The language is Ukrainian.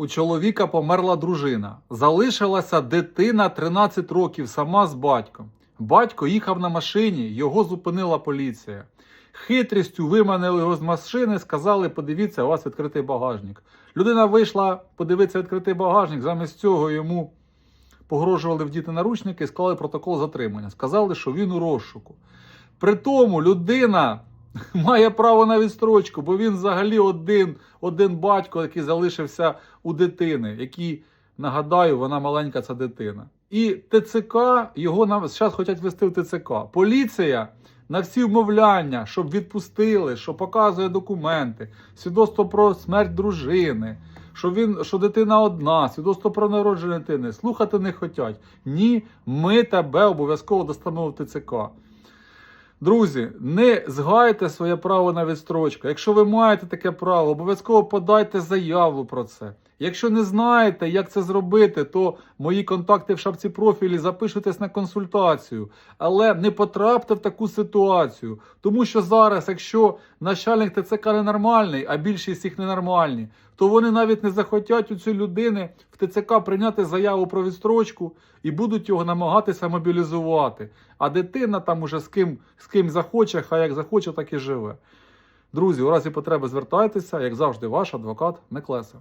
У чоловіка померла дружина. Залишилася дитина 13 років сама з батьком. Батько їхав на машині, його зупинила поліція. Хитрістю виманили його з машини, сказали: подивіться, у вас відкритий багажник. Людина вийшла подивитися відкритий багажник. Замість цього йому погрожували вдіти наручники і склали протокол затримання. Сказали, що він у розшуку. При тому людина має право на відстрочку, бо він взагалі один, один батько, який залишився у дитини, який, нагадаю, вона маленька ця дитина. І ТЦК його нам зараз хочуть вести в ТЦК. Поліція на всі вмовляння, щоб відпустили, що показує документи, свідоцтво про смерть дружини, що він що дитина одна, свідоцтво про народження дитини. Слухати не хочуть. Ні, ми тебе обов'язково достанемо в ТЦК. Друзі, не згайте своє право на відстрочку. Якщо ви маєте таке право, обов'язково подайте заяву про це. Якщо не знаєте, як це зробити, то мої контакти в шапці профілі запишитесь на консультацію. Але не потрапте в таку ситуацію. Тому що зараз, якщо начальник ТЦК ненормальний, а більшість їх ненормальні, то вони навіть не захотять у цієї людини в ТЦК прийняти заяву про відстрочку і будуть його намагатися мобілізувати. А дитина там уже з ким, з ким захоче, хай як захоче, так і живе. Друзі, у разі потреби звертайтеся, як завжди, ваш адвокат Неклеса.